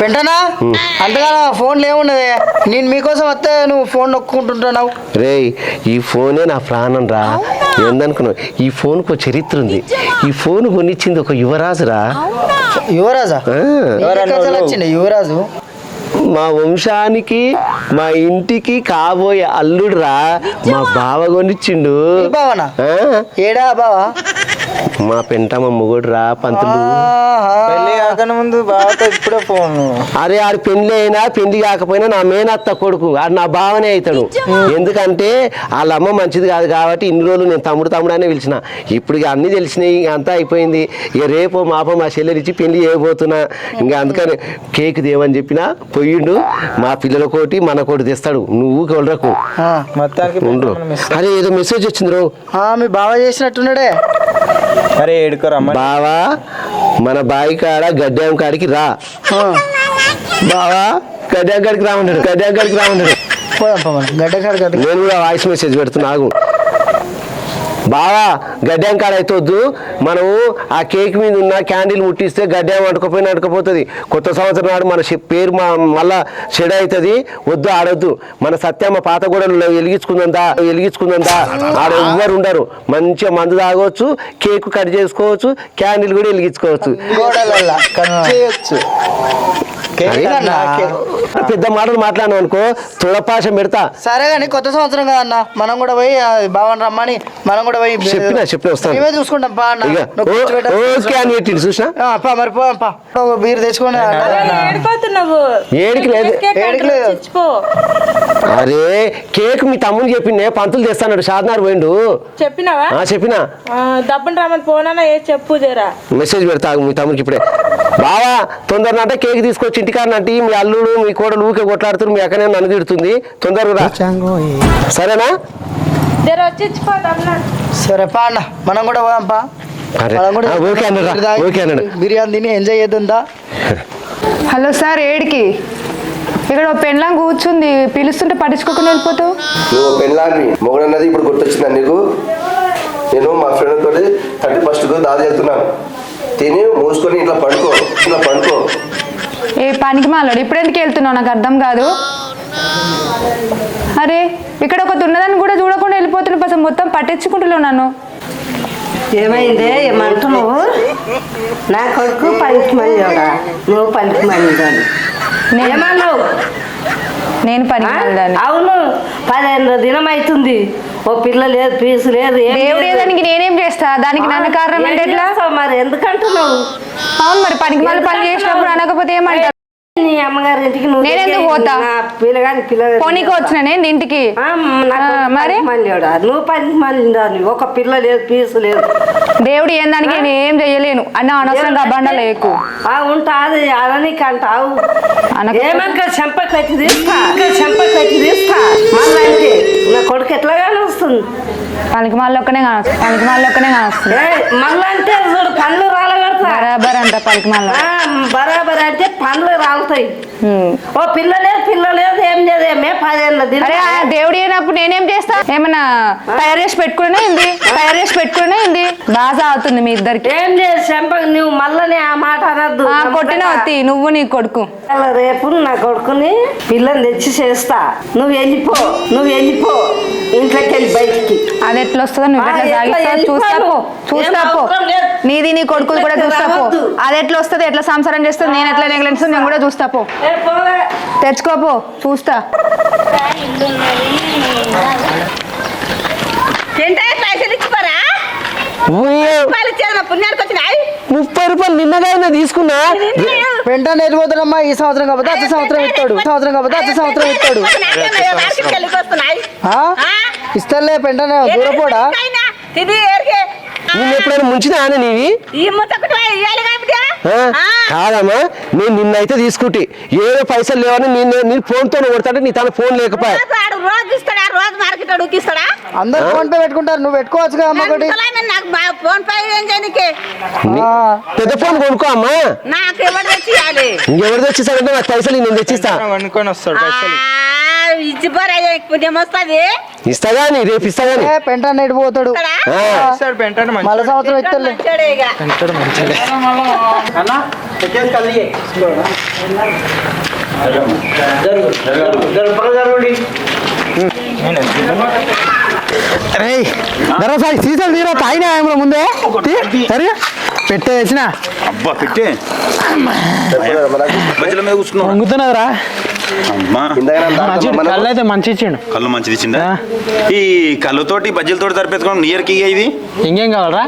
వెంటనా? అంతగా ఫోన్లు ఏమున్నది నేను మీకోసం వస్తే నువ్వు ఫోన్ నొక్కుంటుంటున్నావు. రేయ్ ఈ ఫోనే నా ప్రాణం రా. ఏందనుకున్నావు? ఈ ఫోన్కు ఒక చరిత్ర ఉంది. ఈ ఫోన్ కొనిచ్చింది ఒక యువరాజురా యువరాజా? వచ్చిండే యువరాజు? మా వంశానికి మా ఇంటికి కాబోయే అల్లుడురా మా బావ కొనిచ్చిండు. ఈ బావనా? ఏడా బావా? మా పెంటమ్మ మొగుడు రా పంతులు. పెళ్ళి కాకన ముందు బావతో ఇప్పుడే ఫోన్ అరే ఆడు పెళ్ళి అయినా పెళ్ళి కాకపోయినా నా మేనత్త కొడుకు ఆడు నా బావనే అవుతాడు ఎందుకంటే వాళ్ళ అమ్మ మంచిది కాదు కాబట్టి ఇన్ని రోజులు నేను తమ్ముడు తమ్ముడు అనే పిలిచిన. ఇప్పుడు ఇక అన్ని తెలిసినాయి ఇక అంతా అయిపోయింది. ఇక రేపు మాప మా చెల్లెలిచ్చి పెళ్ళి చేయబోతున్నా. ఇంకా అందుకని కేక్ దేవని చెప్పినా పోయిండు. మా పిల్లల కోటి మన కోటి తెస్తాడు. నువ్వు కొలరకు. అరే ఏదో మెసేజ్ వచ్చింది రో ఆ, మీ బావ చేసినట్టున్నాడే. అరే ఏడుకో రమ్మ బావా మన బావి కాడ గడ్డం కాడికి రా. బావా గడ్డం కాడికి రామన్నాడు గడ్డం కాడికి రామన్నాడు పోదాం గడ్డ కాడ గడ్డ నేను కూడా వాయిస్ మెసేజ్ పెడుతున్నా ఆగు. బావా గడ్డం కాడ అయితే వద్దు. మనము ఆ కేక్ మీద ఉన్న క్యాండిల్ ముట్టిస్తే గడ్డం అంటుకపోయినా అంటుకపోతుంది. కొత్త సంవత్సరం నాడు మన పేరు మా మళ్ళా చెడ అవుతుంది. వద్దు ఆడొద్దు. మన సత్యమ్మ పాత గోడలు వెలిగించుకుందంతా వెలిగించుకుందంతా ఆడ ఎవ్వరు ఉండరు. మంచిగా మందు తాగొచ్చు కేక్ కట్ చేసుకోవచ్చు క్యాండిల్ కూడా వెలిగించుకోవచ్చు. పెద్ద మాటలు మాట్లాడినా అనుకో తుడపాశం పెడతా. సరే కానీ కొత్త సంవత్సరం కదన్న మనం కూడా పోయి బావని రమ్మని మనం కూడా పోయి చెప్పినా, చెప్పినా, వస్తాను. చూసుకుంటాం పా. ఓకే అని పెట్టిండు చూసినా? మరి పో బీర్ తెచ్చుకొని ఏడిపోతున్నావు? ఏడికి లేదు. ఏడికి. అరే కేక్ మీ తమ్ముడు చెప్పిండే పంతులు తెస్తాడు షాద్నార్ పోయిండు. చెప్పినావా? ఆ చెప్పినా. దబ్బుని రమ్మని పోనా ఏ చెప్పు జరా. మెసేజ్ పెడతా మీ తమ్ముడికి ఇప్పుడే. బావా తొందరనంటే కేక్ తీసుకొచ్చి ఇంటికాడనంటే మీ అల్లుడు మీ కోడలు ఊకే కొట్లాడుతున్నారు మీ అక్కనే నన్ను తిడుతుంది. తొందరగా రా. సరేనా? జర వచ్చి. సరే పా అన్న. మనం కూడా పోదాం పా. అరే, మనం కూడా ఆ, ఓకే అన్నరా, బీర్ తాగి ఓకే అన్నాడు. బిర్యానీ తిని ఎంజాయ్ చేద్దా హలో సార్ ఏడికి? ఇక్కడ పెళ్ళం కూర్చుంది. పిలుస్తుంటే పట్టించుకోకుండా వెళ్ళిపోతావు నువ్వు పెళ్ళాన్ని మొగడన్నది ఇప్పుడు గుర్తొచ్చిందా నీకు? నేను మా ఫ్రెండ్ తోటి థర్టీ ఫస్ట్ దాది వెళ్తున్నాను తిని మూసుకొని ఇట్లా పడుకో ఇట్లా పడుకో. ఏ పనికి మాలాడు? ఇప్పుడు ఎందుకు వెళ్తున్నావు? నాకు అర్థం కాదు. అరే ఇక్కడ ఒకటి ఉన్నదాన్ని కూడా చూడకుండా వెళ్ళిపోతున్నావు అసలు మొత్తం పట్టించుకుంటున్నావు నన్ను. ఏమైందే? ఏమంటున్నావు? నా కొడుకు పనికి మందిరా నువ్వు పనికి మందిరాను నేను- ఏమన్నావు? మాలాడాను అవును. పదిహేను దినం అవుతుంది ఓ పిల్ల లేదు పీసు లేదు దేవుడు లేదు. దానికి నేనేం చేస్తా? దానికి నన్ను కారణం అంటే ఎట్లా? మరి? ఎందుకంటున్నావు? అవును మరి పనికి మళ్ళీ పని చేసినప్పుడు అనకపోతే ఏమంటారు నీ అమ్మగారి ఇంటికి నువ్వు నేనెందుకు తిరిగి పోతా? నా పిల్లగాని పిల్ల పోనీకి వచ్చిన నేను ఇంటికి? ఆ, ఆ, మరి? పనికి మందిరా నువ్వు పనికి మందిరాని ఒక పిల్ల లేదు పీసు లేదు. దేవుడు ఏం దానికి నేను ఏం చెయ్యలేను అన్న అనవసరంగా అబ్బండలు ఎక్కువ ఆ ఉంటాది అననీకి అంటావు అనకపోతే- ఏమనుకో చెంప కట్టి తీస్తా చెంప కట్టి తీస్తా. మళ్ళీ అంటే నా కొడుకు ఎట్లాగానే వస్తుంది. పనికి మళ్ళీ ఒక్కనే కానొస్తుంది పనికి మళ్ళీ ఒక్కనే కానొస్తుంది మళ్ళీ అంటే చూడు రాలగడతా బరాబర్ అంట మళ్ళీ ఆ, బరాబర్ అంటే పండ్లు రాలుతాయి. ఓ పిల్ల లేదు పిల్ల లేదు ఏం లేదు ఏమే పదేళ్ళ దిన అరే ఆ దేవుడు అయినప్పుడు నేనేం చేస్తా? ఏమన్నా తయారు చేసి పెట్టుకునే ఉంది? తయారు చేసి పెట్టుకునే ఉంది? బాగా అవుతుంది మీ ఇద్దరికి. ఏం లేదు చెంప నువ్వు మళ్ళీ ఆ మాట అనద్దు. ఆ కొట్టిన వత్తి నువ్వు నీ కొడుకు. రేపు నా కొడుకుని పిల్లని తెచ్చి చేస్తా. నువ్వు వెళ్ళిపో నువ్వు వెళ్ళిపో. ఇంట్లోకి వెళ్ళి బయటికి. అది ఎట్లా వస్తుందో నువ్వు ఆ, ఎట్లా ఎట్లా సాగిస్తావు వెళ్ళిపోను? చూస్తా పో చూస్తా ఏం పో. అవసరం లేదు. నీది నీ కొడుకులు కూడా చూస్తా పో. అది ఎట్లా వస్తుంది ఎట్లా సంసారం చేస్తుంది నేను ఎట్లా నెగ్లెన్స్ నేను కూడా చూస్తా పో. తెచ్చుకోపో చూస్తా. ముప్పై రూపాయలు నిన్నగా తీసుకున్నా? వెంటనే వెళ్ళిపోతాడమ్మా ఈ సంవత్సరం కాకపోతే అచ్చ సంవత్సరం ఇస్తాడు. సంవత్సరం కాకపోతే అచ్చ సంవత్సరం ఇస్తాడు? ఇస్తాడులే పెంటనే దూరపోడా? నేను ఎప్పుడైనా ముంచినా నీవి? కాదమ్మా నేను నిన్నైతే తీసుకుంటే. ఏదో పైసలు లేవని నేను నేను ఫోన్తో కొడతాడు నీ తన ఫోన్ లేకపోయా. రోజు ఆడు రోజు ఇస్తాడా? రోజు మార్కెట్ అడుగుకిస్తాడా అందరు ఫోన్ పే పెట్టుకుంటారు నువ్వు పెట్టుకోవచ్చు అమ్మ ఒకటి. ఫోన్ పే ఏం చేయనికి. పెద్ద ఫోన్ కొనుక్కో అమ్మా. నాకు ఎవరు తెచ్చి ఇంకెవరు తెచ్చిస్తాడంటే నాకు పైసలు నేను తెచ్చిస్తా. వస్తాడు పైసలు. ఇస్తా గాని రేపు ఏ పెంట పోతాడు? ఆ, సార్ పెంటాడు మంచి మళ్ళీ సంవత్సరం పెంటాడు రే దరసారి సీసాలు తీరా తాగినా ఏమో ముందే? తీ, సరే పెట్టేసిన అబ్బా పెట్టే. మధ్యలో మీద కూర్చున్నావు వంగుతున్నదిరా కళ్ళు అయితే మంచి ఇచ్చిండు. కళ్ళు మంచిది ఇచ్చిందా. ఈ కళ్ళుతోటి బజ్జీలతోటి సరిపెట్టుకోవడం నియర్కి ఇది? ఇంకేం కావాలరా?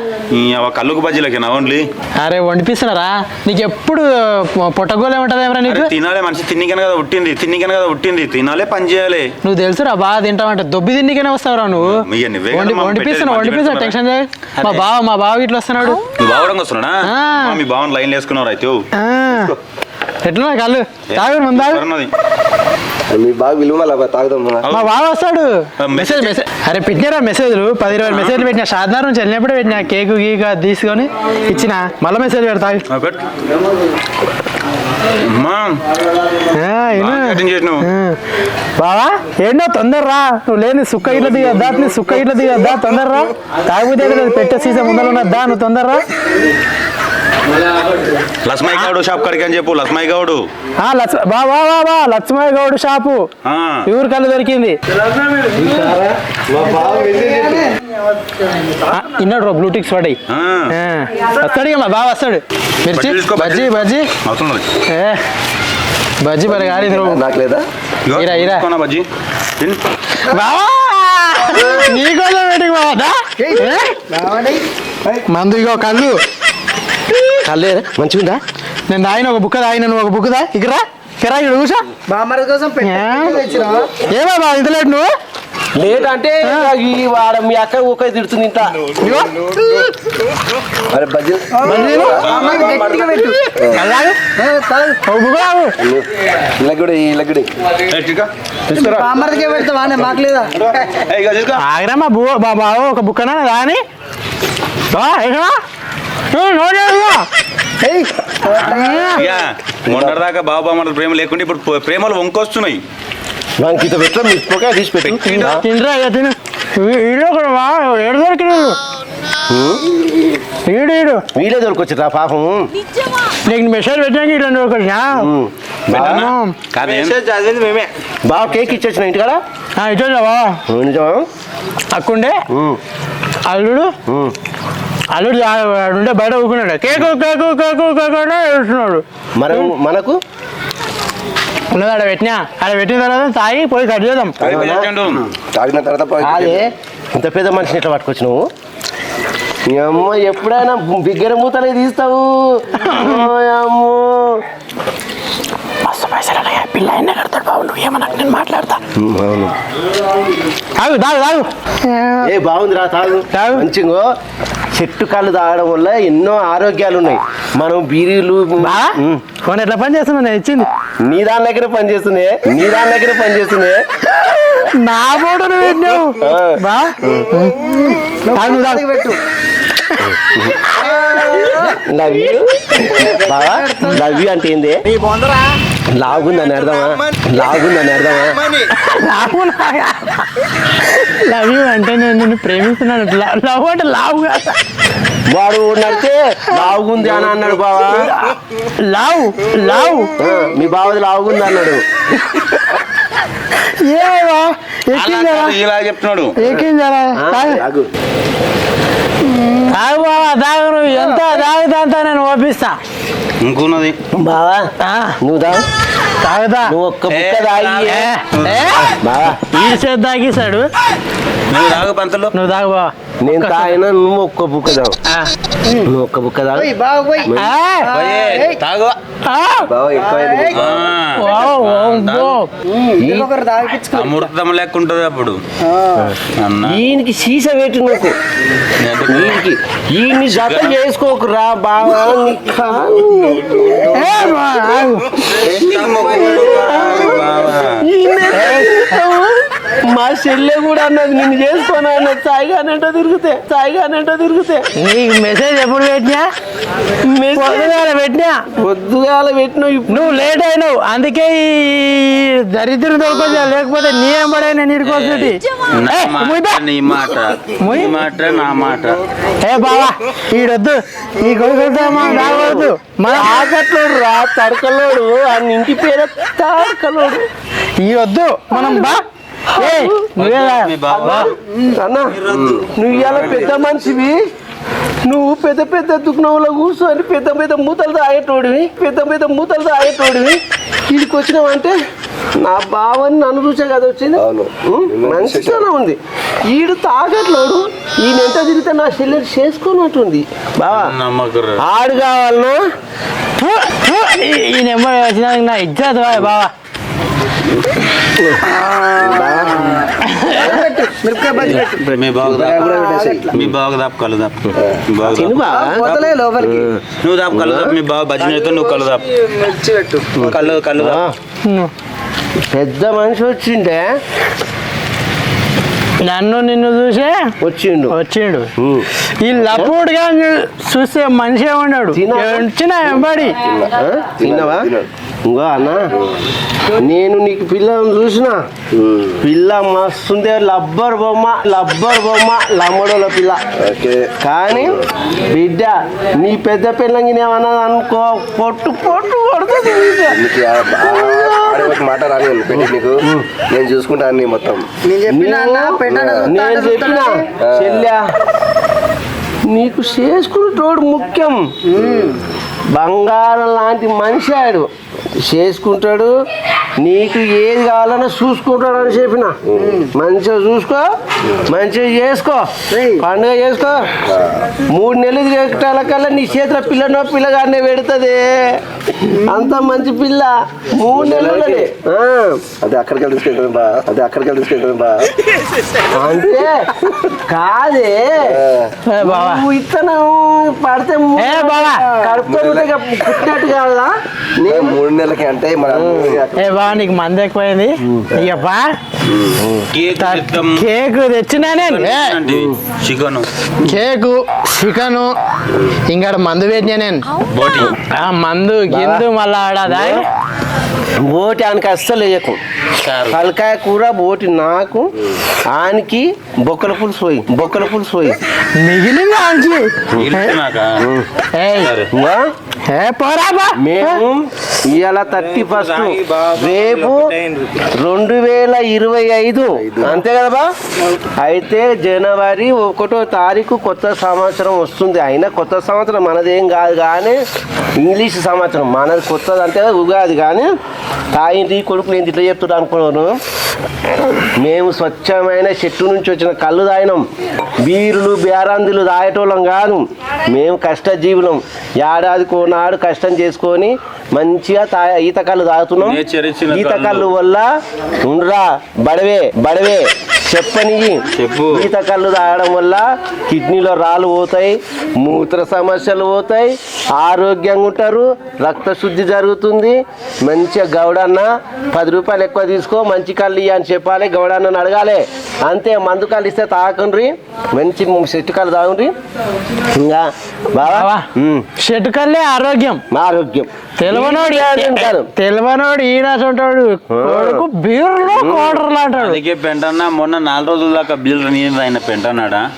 కళ్ళుకు బజ్జీలకేనా ఓన్లీ? అరే వండిపిస్తున్నారా? నీకు ఎప్పుడు పొట్టగోలు ఏమంటది ఏమరా నీకు? తినాలే మనిషి తిన్నికనే కదా పుట్టింది తిన్నికనే కదా పుట్టింది తినాలే పని చేయాలి. నువ్వు తెలుసురా బాగా తింటావంటే దొబ్బి తిండికనే వస్తావురా నువ్వు. వండిపిస్తున్నా మంచి టెన్షన్ చేయ మా బావ మా బావ ఇట్లా వస్తున్నాడు. బావడం వస్తున్నాడా? మీ బావన్ లైన్ వేసుకున్నావు అయితే ఎట్లా కళ్ళు? తాగు ముందు? మీ బాగా విలువ తాగుదాం మా బావ వస్తాడు. మెసేజ్ మెసేజ్ అరే పెట్టినారా మెసేజ్లు? పది ఇరవై మెసేజ్లు పెట్టినా. షాద్నార్ నుంచి వెళ్ళినప్పుడే పెట్టినా. కేకు గీక అది తీసుకొని ఇచ్చిన. మళ్ళీ మెసేజ్ పెడతా. బాగా. బావా ఏంటో తొందర రా నువ్వు లేని సుక్క ఇట్లా దిగద్దా? నీ సుక్క ఇట్లా దిగద్దా? తొందర రా తాగుతే పెట్టే సీసా ముందర ఉన్నదా? నువ్వు తొందర లస్మై గౌడు షాప్ కడికి అని చెప్పు లస్మై గౌడు. ఆ, లచ్చ బా బా బా బా లక్ష్మయ్య గౌడ్ షాపు. ఆ. ప్యూర్ కళ్ళు దొరికింది? ఇన్నాడు రో బ్లూటిక్స్ పడి. వస్తాడు ఇక బావ వస్తాడు. మిర్చి? బజ్జీ బజ్జీ. బజ్జీ మరి గారి నాకు లేదా? ఇరా, ఇరా. తీసుకోనా బజ్జీ. బావా నీకోసం వెయిటింగ్ బావా? మందు ఇగో కళ్ళు. కళ్ళే మంచిగుందా? నేను తాగిన ఒక బుక్క తాగిన నువ్వు ఒక బుక్ దా ఇక్కడ కిరా ఇక్కడ కూర్చో. బామ్మరి కోసం ఏమో బావ ఇంత లేట్ నువ్వు? లేట్ అంటే ఈ వాడ మీ అక్క ఊక తిడుతుంది ఇంత. ఏ, ఏ. ఆగ్రా మా బువ బా బావ ఒక బుక్కనా? రాని. మొన్నటిదాకా బాబు ప్రేమ లేకుంటే ఇప్పుడు ప్రేమ- ప్రేమలు వంకొస్తున్నాయి. మిరపకాయ తీసి పెట్టు. తిను. ఈడు ఏడు దొరికినాడు. ఈడు ఈడు. వీలే దొరికొచ్చిరా పాపం? నీకు మెసేజ్ పెట్టాక ఇట్లా మేమే. కేక్ ఇచ్చొచ్చిన ఇంటికాడ? ఇచ్చా బావా నిజమా? అక్కుండే? ఉమ్, అల్లుడు. అల్లుడు ఉండే బయట ఊకున్నాడు కేకు కేకు కేకు కేకు అంటే ఏడుస్తున్నాడు. మరి మనకు? ఉన్నది ఆడ పెట్టినా? ఆడ పెట్టిన తర్వాత తాగి పోయి కట్ చేద్దాం. తాగిన తర్వాత అదే ఇంత పెద్ద మనిషిని ఎట్లా పట్టుకొచ్చు నువ్వు ఈ అమ్మ ఎప్పుడైనా బిగ్గర మూతలే తీస్తావు ఓ అమ్మో పిల్ల ఎన్న కడతాడు బాబు నువ్వు ఏమన్నా నేను మాట్లాడతా? తాగు తాగు తాగు. ఏ బాగుందిరా తాగు. తాగు. మంచిగో. చెట్టు కాళ్ళు తాగడం వల్ల ఎన్నో ఆరోగ్యాలు ఉన్నాయి మనం బీరీలు ఫోన్ ఎట్లా పని చేస్తున్నా నేను ఇచ్చింది. నీ దాని దగ్గర పనిచేస్తుంది నీ దాని దగ్గర పనిచేస్తుంది నా ఫోటో నువ్వు. బా తాగు తాగు. పెట్టు. లవ్ యూ బావా లవ్ యూ అంటే ఏంది? లాగుందని అర్థమా లాగుందని అర్థమా లావు లవ్ యూ అంటే నేను నిన్ను ప్రేమిస్తున్నాను. లవ్ అంటే లావు కాదు. వాడు నడితే లావుగుంది అని అన్నాడు బావా. లావు లావు. మీ బావది లావుగుంది అన్నాడు. ఏవా అలా ఎక్కిందరా కాదు, ఇలా చెప్తున్నాడు. ఎక్కిందరా ఆ, తాగు తాగు. తాగు బావా తాగు నువ్వు ఎంత తాగుతా నేను ఓపిస్తా ఇంకున్నది. బావా ఆ, నువ్వు తాగు. తాగుతా. నువ్వు ఒక్క బుక్క తాగి. బావా. ఈడు చేతి తాగేశాడు. నువ్వు తాగు పంతులు నువ్వు తాగు బావా నేను తాగినా నువ్వు ఒక్క బుక్క తాగు. నువ్వు ఒక్క బుక్క తాగు తాగు అమృతం లెక్క ఉంటుంది అప్పుడు అన్న ఈయనకి సీస పెట్టి ఈయనకి ఈయన్ని జత చేసుకోకురా. బావా. మా చెల్లె కూడా అన్నది నిన్ను చేసుకోను? అన్నది. సాయిగానంట తిరిగితే సాయిగానంట తిరిగితే. నీకు మెసేజ్ ఎప్పుడు పెట్టినా? పొద్దుగాల పెట్టినా? పొద్దుగాల పెట్టిన నువ్వు లేట్ అయినావు. అందుకే ఈ దరిద్రం దొరకొచ్చా లేకపోతే నీ ఎంబడైనా నీడుకోసటి నా మాట నీ మాట నీ మాట నా మాట ఏ బావా ఈడొద్దు. ఈ కొడుకులతో మనం రావద్దు మన తాకట్లోడు రా తడకలోడు ఆ ఇంటి పేరు తాడకలోడు. ఈడొద్దు మనం బా అన్న నువ్వు ఇవాళ పెద్ద మనిషివి. నువ్వు పెద్ద పెద్ద దుఃఖంలో కూర్చొని పెద్ద పెద్ద మూతలు తాగేటోడివి పెద్ద పెద్ద మూతలు తాగేటోడివి. వీడికి వచ్చినావంటే నా బావని నన్ను చూసే కదా వచ్చింది? మంచిగానే ఉంది. ఈడు తాగట్లోడు ఈయన ఎంత తిరిగితే నా చెల్లెలు చేసుకున్నట్టుంది. బావా ఆడు కావాలనా? ఫు, ఫు, ఈ- ఈ నెంబర్ వచ్చినా నా ఇజ్జత్ బావా. మీ బాగు మీ బాగు దాపు నువ్వు దాపు కళ్ళు దాపు. మీ బాగా భజన నువ్వు కళ్ళు దాపు. కళ్ళు కళ్ళు పెద్ద మనిషి వచ్చిండే. నన్ను నిన్ను చూసే వచ్చిండు. వచ్చిండు. ఈ లప్పుడుగా చూస్తే మనిషే ఉన్నాడు తినా? వచ్చిన వెంబడి. ఆ? తిన్నావా? ఇంకో అన్న నేను నీకు పిల్లని చూసిన. పిల్ల మస్తుందే లబ్బర్ బొమ్మ లబ్బర్ బొమ్మ లమ్మడోల పిల్ల. కానీ బిడ్డ నీ పెద్ద పిల్లంగి ఏమన్నా అనుకో పొట్టు పొట్టు పడుతుంది మాట నీకు. నేను చూసుకుంటా అన్ని మొత్తం. నేను చెప్పిన చెల్లె నీకు చేసుకునేటోడు ముఖ్యం. బంగారం లాంటి మనిషి ఆడు. చేసుకుంటాడు నీకు ఏది కావాలన్నా చూసుకుంటాడు అని చెప్పిన. మంచిగా చూసుకో మంచిగా చేసుకో పండుగ చేసుకో. మూడు నెలలు తిరగటాలకల్లా నీ చేతిలో పిల్లనో పిల్లగానే పెడుతుంది. అంత మంచి పిల్ల. మూడు నెలలనే ఆ. అది అక్కడికి వెళ్ళి తీసుకెళ్తాను బా. అది అక్కడికి వెళ్ళి తీసుకెళ్తాను బా. అంటే కాదే. ఇత్తనం పడితే ఏ బావా. కడుపుతో పుట్టినట్టు కాదా నేను మూడు నెలలకి అంటే మన నీకు మంది ఎక్కువైంది. కేక్. కేక్ తెచ్చినా నేను. చికెన్. కేకు చికెను ఇంకా మందు పెట్టినా నేను. బోటి. ఆ మందు గిందు మళ్ళా ఆడదా బోటి ఆయనకి అస్సలు వేయకు. తలకాయ కూర బోటి నాకు ఆయనకి బొక్కల పులుసు పోయి బొక్కల పులుసు పోయి. మిగిలింది ఆంచి మేము ఇవాళ థర్టీ ఫస్ట్ రేపు రెండు వేల ఇరవై ఐదు. అంతే కదా బా? అయితే జనవరి ఒకటో తారీఖు కొత్త సంవత్సరం వస్తుంది. అయినా కొత్త సంవత్సరం మనదేం కాదు కానీ ఇంగ్లీష్ సంవత్సరం. మనది కొత్తది అంతే కదా ఉగాది. కానీ తాయింటి కొడుకు నేను ఇట్లా చెప్తున్నా అనుకున్నాను మేము స్వచ్ఛమైన చెట్టు నుంచి వచ్చిన కళ్ళు తాగినాం బీరులు బేరాందులు తాగేటోళ్ళం కాదు. మేము కష్టజీవులం. ఏడాదికి కోనాడు కష్టం చేసుకొని మంచిగా తా ఈత కళ్ళు తాగుతున్నాం. ఈత కళ్ళు. కళ్ళు వల్ల ఉండరా బడవే బడవే. చెప్పని చెప్పు. ఈత కళ్ళు తాగడం వల్ల కిడ్నీలో రాళ్ళు పోతాయి మూత్ర సమస్యలు పోతాయి ఆరోగ్యంగా ఉంటారు రక్త శుద్ధి జరుగుతుంది. మంచిగా గౌడన్న పది రూపాయలు ఎక్కువ తీసుకో మంచి కళ్ళు అని చెప్పాలి గౌడన్నని అడగాలి. అంతే మందు కళ్ళు ఇస్తే తాకండ్రి మంచి చెట్టు కళ్ళు తాగుండ్రి. ఇంకా ఉమ్, షెట్ కల్లే ఆరోగ్యం. ఆరోగ్యం. తెలివనోడు తింటారు. తెలివనోడు ఈనాసంటాడు కొడుకు బీర్లో కోటర్లు అంటాడు. అందుకే పెంటన్నా మొన్న నాలుగు రోజుల దాకా బిల్ నేను ఆయన పెంటన్నాడా?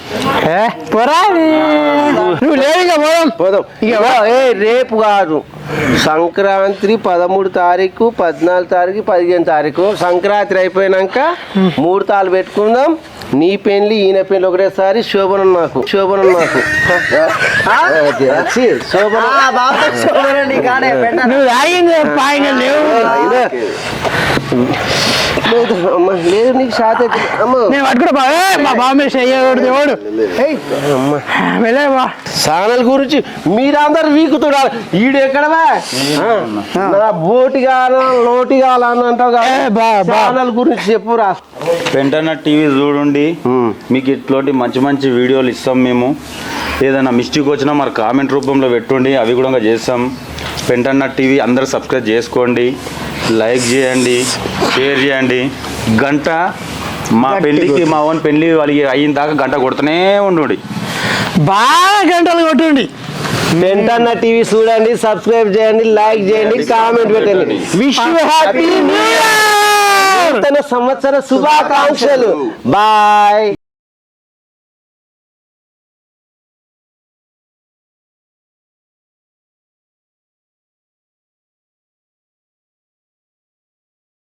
ఏ, పోరా నీ- నువ్వు లేవు ఇక పోదాం. పోదాం. ఇక ఏ రేపు కాదు. సంక్రాంతి పదమూడు తారీఖు పద్నాలుగు తారీఖు పదిహేను తారీఖు. సంక్రాంతి అయిపోయినాక మూడు తాళ్ళు పెట్టుకుందాం. నీ పెళ్ళి ఈయన పెళ్ళి ఒకటేసారి శోభనం నాకు శోభనం నాకు. శోభనం. నువ్వు లేవు. లేదు అమ్మ లేదు నీకు షాత్ అయితే అమ్మ. నేను పట్టుకున్నా బా ఏ, మా బావ మీద చెయ్యకూడదు ఎవడు అమ్మ. వెళ్ళే బా. ఛానల్ గురించి మీరందరు వీకుతున్నారు. ఈడు ఎక్కడవా నా బోటి కావాలా లోటి అని అంటావు కదా? ఏ, బా, బా. ఛానల్ గురించి చెప్పురా. పెంటన్న టీవీ చూడండి. మీకు ఇట్లాంటి మంచి మంచి వీడియోలు ఇస్తాం మేము. ఏదైనా మిస్టేక్ వచ్చినా మరి కామెంట్ రూపంలో పెట్టుండి. అవి కూడా చేస్తాం. పెంటన్న టీవీ అందరూ సబ్స్క్రైబ్ చేసుకోండి లైక్ చేయండి షేర్ చేయండి. గంట మా పెళ్ళికి మా ఓన్ పెళ్ళి వాళ్ళకి అయిన దాకా గంట కొడుతూనే ఉండు బాగా గంటలు కొట్టుండి. వెంటన్న టీవీ చూడండి సబ్స్క్రైబ్ చేయండి లైక్ చేయండి కామెంట్ పెట్టండి. విష్ హ్యాపీ న్యూ ఇయర్ సంవత్సర శుభాకాంక్షలు. బాయ్